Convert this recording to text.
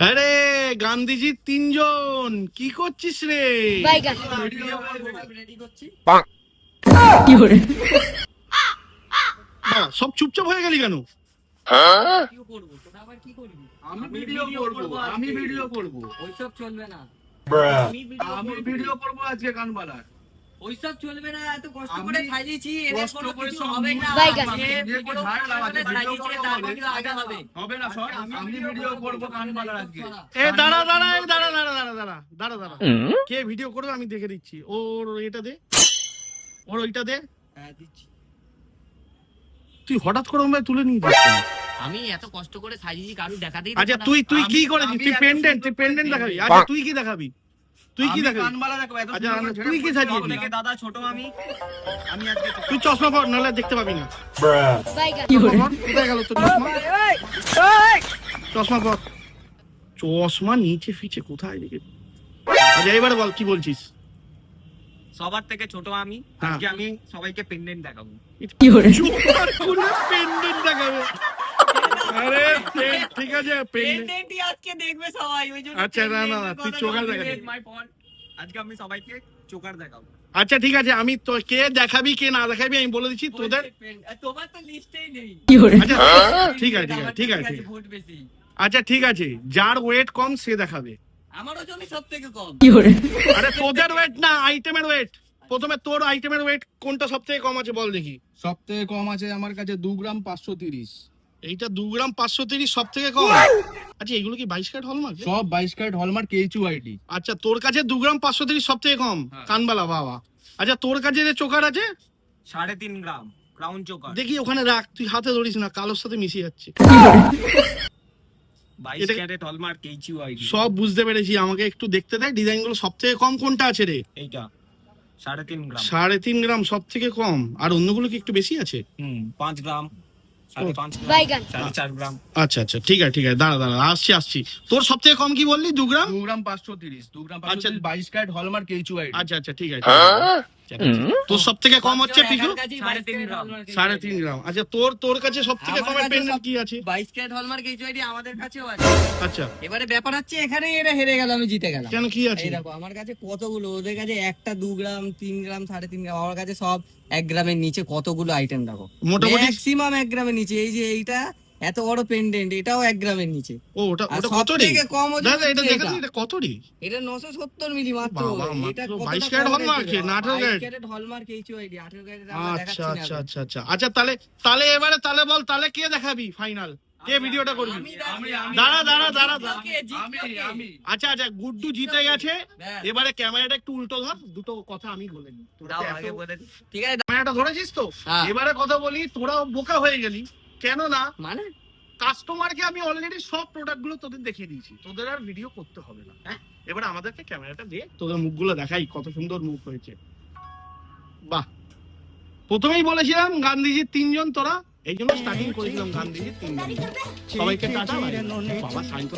আরে গান্ধীজির তিনজন। কি করছিস রে? সব চুপচাপ হয়ে গেলি কেন? আমি ভিডিও করব আমি ভিডিও করব। ওইসব চলবে না আমি ভিডিও করব আজকে গানবালার। ওইসব চলবে না এত কষ্ট আমি করে সাজিয়েছি এদের কোনো কিছু হবে না। বাইগান। যে যে কোনো ঝাড় লাগাতে কারণে ভিডিও সাজিয়েছে, করব তার হবে। কিছু আগে হবে। হবে না সর আমি ভিডিও করব গানবালার আজকে। এ দাঁড়া দাঁড়া দাঁড়া দাঁড়া দাঁড়া দাঁড়া দাঁড়া দাঁড়া। কে ভিডিও করবে আমি দেখে দিচ্ছি। ওর এটা দে। ওর ওইটা দে। হ্যাঁ, দিচ্ছি। তুই হঠাৎ করে আমায় তুলে নিয়ে যাচ্ছিস আমি এত কষ্ট করে সাজিয়েছি কারু দেখাতেই আচ্ছা তুই তুই কি করেছিস? তুই পেন্ডেন্ট তুই পেন্ডেন্ট দেখাবি। আচ্ছা তুই কি দেখাবি? তুই কি আচ্ছা, তুই কি সাজিয়েছিস? দাদা ছোট আমি আমি আজকে তুই চশমা পর নাহলে দেখতে পাবি না। গেল তোর চশমা? চশমা পর। চশমা নিচে ফিচে কোথায় দেখে? আচ্ছা এবারে বল কি বলছিস? সবার থেকে ছোট আমি হ্যাঁ। আজকে আমি সবাইকে পেন্ডেন্ট দেখাবো। কোনো pendant দেখাবে। ঠিক আছে Pendant-ই আজকে দেখবে সবাই ওই জন্য আচ্ছা, না, না, তুই। মাই ফোন আজকে আমি সবাইকে চোকার দেখাবো। আচ্ছা ঠিক আছে আমি তো কে দেখাবি কে না দেখাবি আমি বলে দিচ্ছি তোদের। তোমার তো লিস্টেই নেই। আচ্ছা ঠিক আছে ঠিক আছে ঠিক আছে ঠিক আছে। ভোট বেশি। আচ্ছা ঠিক আছে যার ওয়েট কম সে দেখাবে। আমারও জমি সব থেকে কম আরে তোদের ওয়েট না আইটেমের ওয়েট প্রথমে তোর আইটেমের ওয়েট কোনটা সব থেকে কম আছে বল দেখি। সব থেকে কম আছে আমার কাছে দু গ্রাম পাঁচশো তিরিশ। এইটা দু গ্রাম পাঁচশো তিরিশ সব থেকে কম আচ্ছা এগুলো কি বাইশ কার্ড হলমার্ক? সব বাইশ ক্যারেট হলমার্ক এইচু আইডি আচ্ছা তোর কাছে দু গ্রাম পাঁচশো তিরিশ সব থেকে কম? হ্যাঁ। কানবালা বাবা আচ্ছা তোর কাছে যে চোকার আছে? সাড়ে তিন গ্রাম ক্রাউন চোকার। দেখি ওখানে রাখ তুই হাতে ধরিস না কালোর সাথে মিশে যাচ্ছে। সব বুঝতে পেরেছি আমাকে একটু দেখতে দেয় ডিজাইনগুলো সব থেকে কম কোনটা আছে রে? এইটা সাড়ে তিন গ্রাম। সাড়ে তিন গ্রাম সব থেকে কম আর অন্যগুলো কি একটু বেশি আছে? হুম পাঁচ গ্রাম। আচ্ছা আচ্ছা ঠিক আছে ঠিক আছে দাঁড়া দাঁড়া আসছি আসছি। তোর সব থেকে কম কি বললি? দু গ্রাম? দু গ্রাম পাঁচশো তিরিশ দু গ্রাম আচ্ছা। পাঁচশো বাইশ ক্যারেট হলমার্ক এইচ আচ্ছা আচ্ছা ঠিক আছে। ঠিক আছে। তোর সব থেকে কম হচ্ছে পিকু সাড়ে তিন গ্রাম। আচ্ছা তোর তোর কাছে সব থেকে কাছে পেন্ডেন্ট কি আছে? বাইশ ক্যারেট হলমার্ক এইচ আইডি আমাদের কাছেও আছে। আচ্ছা। এবারে ব্যাপার হচ্ছে এখানে এরা হেরে গেল আমি জিতে গেলাম। কেন কি আছে? দেখো আমার কাছে কতগুলো? ওদের কাছে একটা দু গ্রাম তিন গ্রাম সাড়ে তিন গ্রাম আমার কাছে সব এক গ্রামের নিচে কতগুলো আইটেম দেখো। মোটামুটি ম্যাক্সিমাম এক গ্রামের নিচে। এই যে এইটা এত বড় পেন্ডেন্ট এটাও এক গ্রামের নিচে। ও ওটা ওটা কত রে? থেকে কম দাদা এটা দেখেছি এটা। কত রে? এটা নশো সত্তর মিলি মাত্র। এটা 22 ক্যারেট না 18 carat? Carat hallmark H ID আঠেরো ক্যারেট আচ্ছা আচ্ছা আচ্ছা আচ্ছা। আচ্ছা তাহলে তাহলে এবারে তাহলে বল তাহলে কে দেখাবি ফাইনাল কে ভিডিওটা করবি? আমি আমি দাঁড়া দাঁড়া দাঁড়া। আচ্ছা আচ্ছা গুড্ডু জিতে গেছে। এবারে ক্যামেরাটা একটু উল্টো ধর দুটো কথা আমি বলে নিই তোরা আগে বলে দিই। ঠিক আছে ক্যামেরাটা ধরেছিস তো? হ্যাঁ। এবারে কথা বলি তোরাও বোকা হয়ে গেলি। কেন না মানে? কাস্টমারকে আমি অলরেডি সব প্রোডাক্টগুলো তোদের দেখিয়ে দিয়েছি। তোদের আর ভিডিও করতে হবে না। হ্যাঁ। এবার আমাদেরকে ক্যামেরাটা দিয়ে তোদের মুখগুলো দেখাই কত সুন্দর মুখ হয়েছে। বাহ। প্রথমেই বলেছিলাম গান্ধীজির তিনজন তোরা। এই জন্য স্টার্টিং করেছিলাম গান্ধীজির তিনজন। সবাইকে টাটা বাবা সাইন তো